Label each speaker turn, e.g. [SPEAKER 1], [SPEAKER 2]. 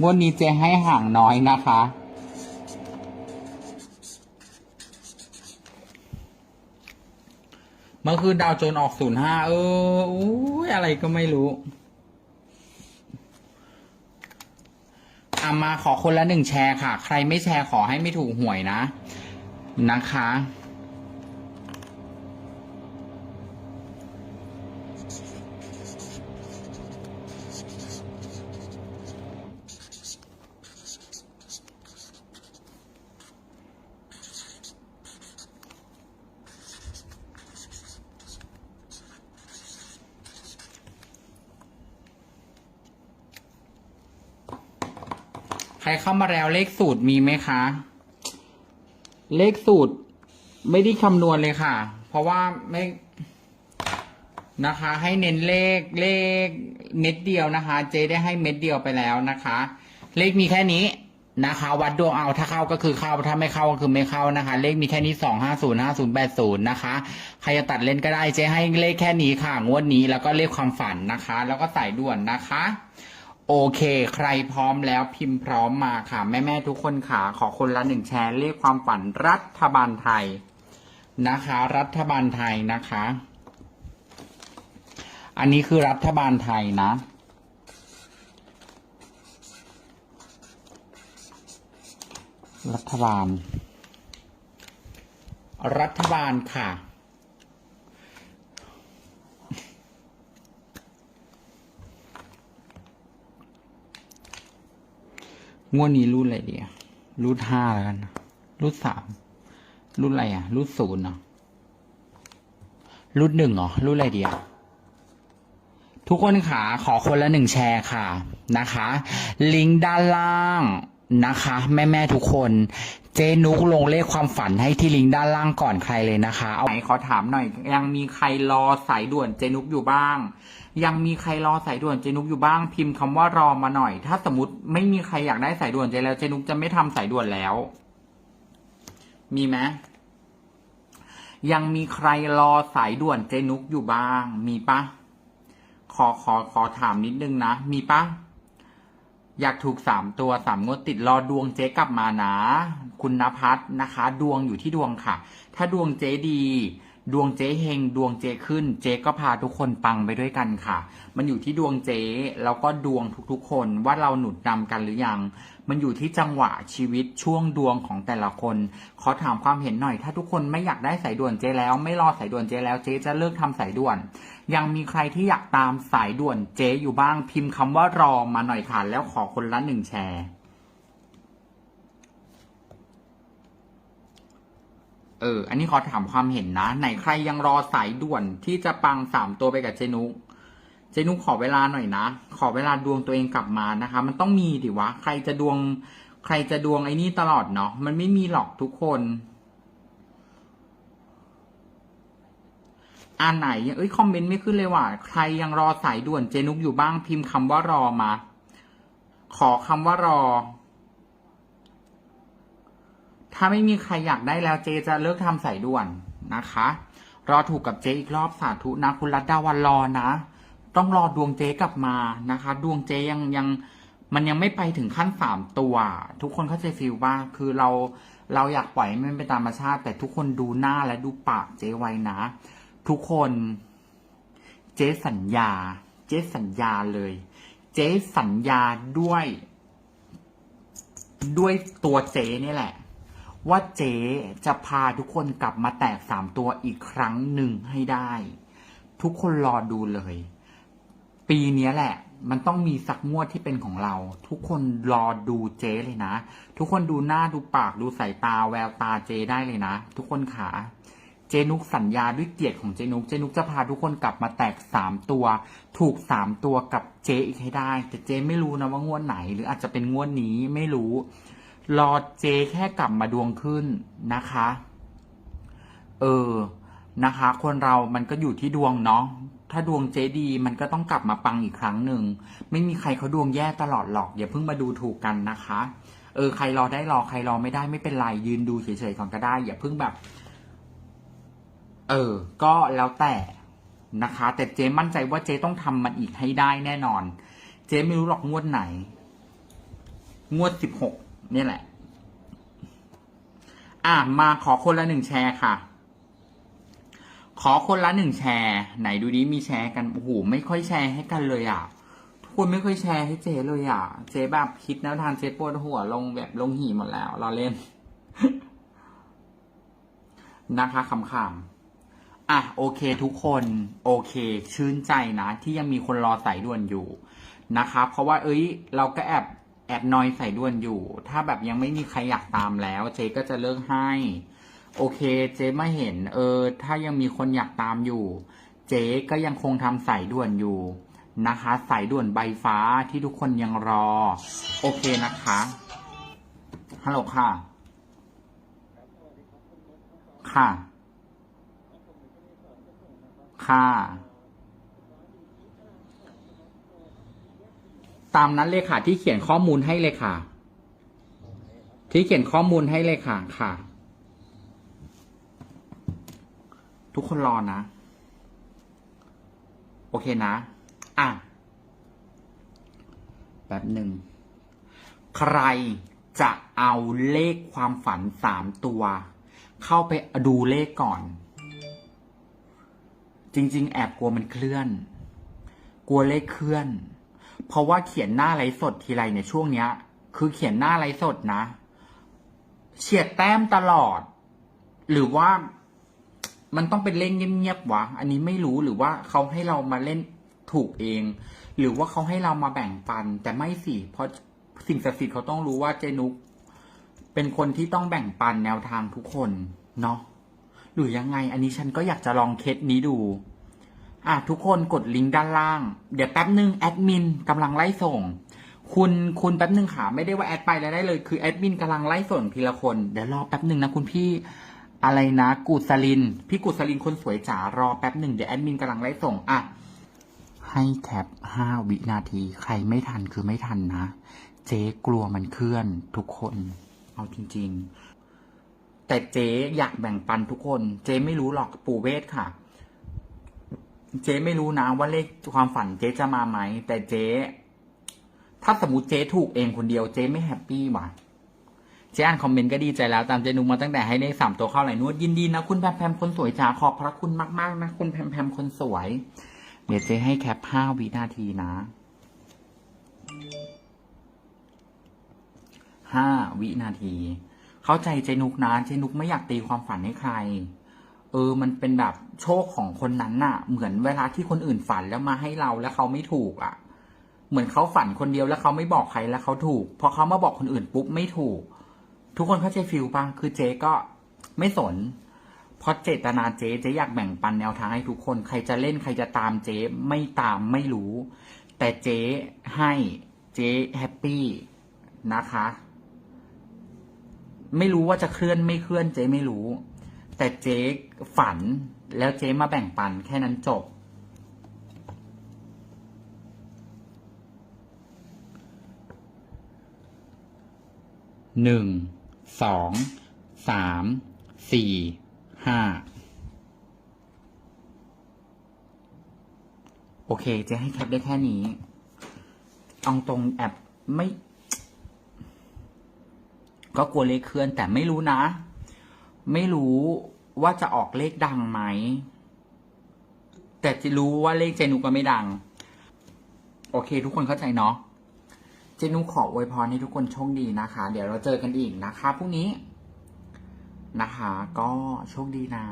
[SPEAKER 1] งวดนี้เจให้ห่างน้อยนะคะ เมื่อคืนดาวโจนออกศูนย์ห้าเอออุ้ยอะไรก็ไม่รู้อามาขอคนละหนึ่งแชร์ค่ะ ใครไม่แชร์ขอให้ไม่ถูกหวยนะ นะคะ รเข้ามาแล้วเลขสูตรมีไหมคะ เลขสูตรไม่ได้คำนวณเลยค่ะ เพราะว่าไม่นะคะ ให้เน้นเลขเลขเม็ดเดียวนะคะ เจได้ให้เม็ดเดียวไปแล้วนะคะ เลขมีแค่นี้นะคะ วัดดวงเอาถ้าเข้าก็คือเข้าถ้าไม่เข้าก็คือไม่เข้านะคะ เลขมีแค่นี้สองห้าศูนย์ห้าศูนย์แปดศูนย์นะคะใครจะตัดเล่นก็ได้เจให้เลขแค่นี้ค่ะ งวดนี้แล้วก็เลขความฝันนะคะ แล้วก็สายด่วนนะคะ โอเค ใครพร้อมแล้วพิมพ์พร้อมมาค่ะ แม่แม่ๆทุกคนค่ะ ขอคนละหนึ่งแชร์เลขความฝันรัฐบาลไทยนะคะ รัฐบาลไทยนะคะ อันนี้คือรัฐบาลไทยนะรัฐบาล รัฐบาลค่ะ งวดนี้รุ่นอะไรดีอะรุ่นห้าแล้วกันรุ่นสามรุ่นอะไรอะรุ่นศูนย์เนาะรุ่นหนึ่งเหรอรุ่นอะไรดีอะทุกคนค่ะ ขอคนละหนึ่งแชร์ค่ะนะคะ ลิงก์ด้านล่างนะคะ แม่แม่ทุกคน เจนุกลงเลขความฝันให้ที่ลิงก์ด้านล่างก่อนใครเลยนะคะ เอาไหนขอถามหน่อย ยังมีใครรอสายด่วนเจนุกอยู่บ้าง ยังมีใครรอสายด่วนเจนุกอยู่บ้างพิมพ์คำว่ารอมาหน่อย ถ้าสมมติไม่มีใครอยากได้สายด่วนเจแล้วเจนุกจะไม่ทำสายด่วนแล้ว มีไหมยังมีใครรอสายด่วนเจนุกอยู่บ้าง มีปะขอขอขอถามนิดนึงนะ มีปะอยากถูกสามตัวสามงวดติดรอดวงเจ๊กลับมานะ คุณนภัสนะคะ ดวงอยู่ที่ดวงค่ะ ถ้าดวงเจ๊ดี ดวงเจ๊เฮงดวงเจ๊ขึ้น เจ๊ก็พาทุกคนปังไปด้วยกันค่ะ มันอยู่ที่ดวงเจ๊แล้วก็ดวงทุกๆ คนว่าเราหนุนนำกันหรือยัง มันอยู่ที่จังหวะชีวิตช่วงดวงของแต่ละคน ขอถามความเห็นหน่อย ถ้าทุกคนไม่อยากได้สายด่วนเจ๊แล้ว ไม่รอสายด่วนเจ๊แล้วเจ๊จะเลิกทำสายด่วน ยังมีใครที่อยากตามสายด่วนเจ๊อยู่บ้างพิมพ์คำว่ารอมาหน่อยค่ะแล้วขอคนละหนึ่งแชร์ เออ อันนี้ขอถามความเห็นนะ ไหนใครยังรอสายด่วนที่จะปังสามตัวไปกับเจนุกเจนุกขอเวลาหน่อยนะ ขอเวลาดวงตัวเองกลับมานะคะ มันต้องมีดิวะ ใครจะดวง ใครจะดวงไอ้นี่ตลอดเนาะ มันไม่มีหรอกทุกคนอันไหนยังเอ้ยคอมเมนต์ไม่ขึ้นเลยว่ะ ใครยังรอสายด่วนเจนุกอยู่บ้างพิมพ์คำว่ารอมา ขอคำว่ารอ ถ้าไม่มีใครอยากได้แล้วเจจะเลิกทำสายด่วนนะคะ รอถูกกับเจอีกรอบสาธุนะ คุณรัตดาวันรอนะ ต้องรอดวงเจกลับมานะคะ ดวงเจยังยังมันยังไม่ไปถึงขั้นสามตัว ทุกคนเข้าใจฟิลว่าคือเราเราอยากปล่อยให้มันเป็นตามธรรมชาติ แต่ทุกคนดูหน้าและดูปากเจไว้นะ ทุกคนเจสัญญา เจสัญญาเลย เจสัญญาด้วย ด้วยตัวเจนี่แหละ ว่าเจ๊จะพาทุกคนกลับมาแตกสามตัวอีกครั้งหนึ่งให้ได้ ทุกคนรอดูเลย ปีนี้แหละ มันต้องมีสักงวดที่เป็นของเรา ทุกคนรอดูเจ๊เลยนะ ทุกคนดูหน้าดูปากดูสายตาแววตาเจ๊ได้เลยนะ ทุกคนขาเจนุกสัญญาด้วยเกียรติของเจนุกเจนุกจะพาทุกคนกลับมาแตกสามตัว ถูกสามตัวกับเจอีกให้ได้ แต่เจไม่รู้นะว่างวดไหน หรืออาจจะเป็นงวดนี้ไม่รู้ รอเจแค่กลับมาดวงขึ้นนะคะ เออ นะคะ คนเรามันก็อยู่ที่ดวงเนาะ ถ้าดวงเจดีมันก็ต้องกลับมาปังอีกครั้งหนึ่ง ไม่มีใครเขาดวงแย่ตลอดหรอกอย่าเพิ่งมาดูถูกกันนะคะ เออ ใครรอได้รอใครรอไม่ได้ไม่เป็นไรยืนดูเฉยๆก่อนก็ได้ อย่าเพิ่งแบบ เออ ก็แล้วแต่นะคะ แต่เจ๊มั่นใจว่าเจ๊ต้องทำมันอีกให้ได้แน่นอน เจ๊ไม่รู้หรอกงวดไหน งวดสิบหก นี่แหละ อะมาขอคนละหนึ่งแชร์ค่ะ ขอคนละหนึ่งแชร์ ไหนดูดิมีแชร์กันโอ้โหไม่ค่อยแชร์ให้กันเลยอะทุกคนไม่ค่อยแชร์ให้เจเลยอะ เจแบบคิดแนวทางเจปวดหัวลงแบบลงหีหมดแล้วเราเล่น นะคะคำคำๆอะโอเคทุกคนโอเค ชื่นใจนะ ที่ยังมีคนรอสายด่วนอยู่นะคะ เพราะว่าเอ้ย เราก็แอบ แอบนอยใสายด่วนอยู่ ถ้าแบบยังไม่มีใครอยากตามแล้ว เจ๊ก็จะเลิกให้ โอเค เจ๊มาเห็น เออ ถ้ายังมีคนอยากตามอยู่ เจ๊ก็ยังคงทำสายด่วนอยู่นะคะ สายด่วนใบฟ้าที่ทุกคนยังรอ โอเคนะคะ ฮัลโหลค่ะ ค่ะ ค่ะ ตามนั้นเลยค่ะ ที่เขียนข้อมูลให้เลยค่ะ ที่เขียนข้อมูลให้เลยค่ะค่ะ ทุกคนรอนะ โอเคนะ อะแป๊บหนึ่ง ใครจะเอาเลขความฝันสามตัว เข้าไปดูเลขก่อน จริง ๆ แอบกลัวมันเคลื่อน กลัวเลขเคลื่อน เพราะว่าเขียนหน้าไลฟ์สดทีไรในช่วงเนี้ย คือเขียนหน้าไลฟ์สดนะเฉียดแต้มตลอด หรือว่ามันต้องเป็นเล่นเงียบๆวะ อันนี้ไม่รู้หรือว่าเขาให้เรามาเล่นถูกเอง หรือว่าเขาให้เรามาแบ่งปัน แต่ไม่สิ เพราะสิ่งศักดิ์สิทธิ์เขาต้องรู้ว่าเจนุกเป็นคนที่ต้องแบ่งปันแนวทางทุกคน เนาะ หรือยังไง อันนี้ฉันก็อยากจะลองเคสนี้ดู อะทุกคนกดลิงก์ด้านล่าง เดี๋ยวแป๊บนึงแอดมินกำลังไล่ส่ง คุณคุณแป๊บนึงค่ะไม่ได้ว่าแอดไปแล้วได้เลยคือแอดมินกำลังไล่ส่งทีละคนเดี๋ยวรอแป๊บนึงนะคุณพี่อะไรนะกูดสลิน พี่กูดสลินคนสวยจ๋ารอแป๊บหนึ่งเดี๋ยวแอดมินกำลังไล่ส่งอะให้แคปห้าวินาที ใครไม่ทันคือไม่ทันนะ เจ๊กลัวมันเคลื่อนทุกคน เอาจริง ๆ แต่เจ๊อยากแบ่งปันทุกคน เจ๊ไม่รู้หรอกปู่เวทค่ะ เจ๊ไม่รู้นะว่าเลขความฝันเจ๊จะมาไหม แต่เจ๊ ถ้าสมมติเจ๊ถูกเองคนเดียวเจ๊ไม่แฮปปี้ว่ะเจ๊อ่านคอมเมนต์ก็ดีใจแล้วตามเจนุกมาตั้งแต่ให้เลขสามตัวเข้าไหลนวดยินดีนะคุณแพมแพมคนสวยจ๋าขอบพระคุณมากๆนะคุณแพมแพมคนสวย เดี๋ยวเจ๊ให้แคปห้าวินาทีนะห้าวินาที เข้าใจเจนุกนะเจนุกไม่อยากตีความฝันให้ใคร เออ มันเป็นแบบโชคของคนนั้นน่ะ เหมือนเวลาที่คนอื่นฝันแล้วมาให้เราแล้วเขาไม่ถูกอะ เหมือนเขาฝันคนเดียวแล้วเขาไม่บอกใครแล้วเขาถูก พอเขามาบอกคนอื่นปุ๊บไม่ถูก ทุกคนเข้าใจฟิลปะคือเจ๊ก็ไม่สน เพราะเจตนาเจ๊เจ๊อยากแบ่งปันแนวทางให้ทุกคน ใครจะเล่นใครจะตามเจ๊ไม่ตามไม่รู้ แต่เจ๊ให้เจ๊แฮปปี้นะคะ ไม่รู้ว่าจะเคลื่อนไม่เคลื่อนเจ๊ไม่รู้ แต่เจ๊ฝันแล้วเจ๊มาแบ่งปันแค่นั้นจบ หนึ่ง สอง สาม สี่ ห้า โอเค เจะให้แคปได้แค่นี้ เอาตรงแอบไม่ ก็กลัวเลขเคลื่อนแต่ไม่รู้นะ ไม่รู้ว่าจะออกเลขดังไหม แต่จะรู้ว่าเลขเจนุก็ไม่ดัง โอเค ทุกคนเข้าใจเนาะเจนุขออวยพรให้ทุกคนโชคดีนะคะ เดี๋ยวเราเจอกันอีกนะคะพรุ่งนี้นะคะ ก็โชคดีนะ